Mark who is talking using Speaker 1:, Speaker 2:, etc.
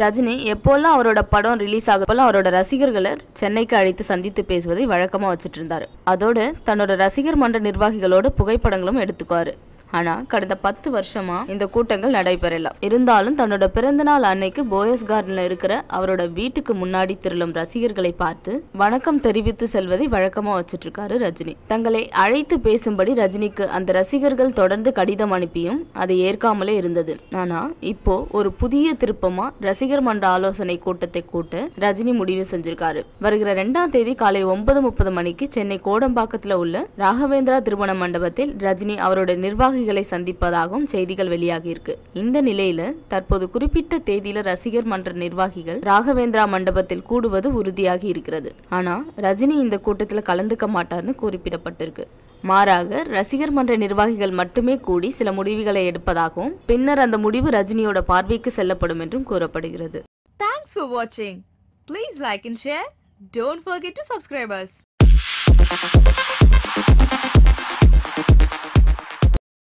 Speaker 1: ரஜினி எப்போல்லாம் அவரோட படம் ரிலீஸ் ஆகப்போல்லாம் அவரோட ரசிகர்களை சென்னைக்கு அழைத்து சந்தித்து பேசுவதை வழக்கமாக வச்சுட்டு இருந்தார். அதோடு தன்னோட ரசிகர் மன்ற நிர்வாகிகளோட புகைப்படங்களும் எடுத்துக்குவார். ஆனா கடந்த பத்து வருஷமா இந்த கூட்டங்கள் நடைபெறல. இருந்தாலும் தன்னோட பிறந்தநாள் அன்னைக்கு போயஸ் கார்டன்ல இருக்கிற அவரோட வீட்டுக்கு முன்னாடி திரளும் ரசிகர்களை பார்த்து வணக்கம் தெரிவித்து செல்வதை வழக்கமா வச்சுட்டு இருக்காரு ரஜினி. தங்களை அழைத்து பேசும்படி ரஜினிக்கு அந்த ரசிகர்கள் தொடர்ந்து கடிதம் அனுப்பியும் அதை ஏற்காமலே இருந்தது. ஆனா இப்போ ஒரு புதிய திருப்பமா ரசிகர் மன்ற ஆலோசனை கூட்டத்தை கூட்ட ரஜினி முடிவு செஞ்சிருக்காரு. வருகிற ரெண்டாம் தேதி காலை ஒன்பது முப்பது மணிக்கு சென்னை கோடம்பாக்கத்துல உள்ள ராகவேந்திரா திருமண மண்டபத்தில் ரஜினி அவரோட நிர்வாகிகளை சந்திப்பதாகவும் செய்திகள் வெளியாகியிருக்கு. இந்த நிலையில தற்போது குறிப்பிட்ட தேதியில ரசிகர் மன்ற நிர்வாகிகள் ராகவேந்திரா மண்டபத்தில் கூடுவது உறுதியாகி இருக்கிறது. ஆனா ரஜினி இந்த கூட்டத்தில் கலந்துக்க மாட்டார்னு குறிப்பிடப்பட்டிருக்கு. மாறாக ரசிகர் மன்ற நிர்வாகிகள் மட்டுமே கூடி சில முடிவுகளை எடுப்பதாகவும் பின்னர் அந்த முடிவு ரஜினியோட பார்வைக்கு செல்லப்படும் என்றும் கூறப்படுகிறது.
Speaker 2: Thanks for please like like share share. Don't to to subscribe.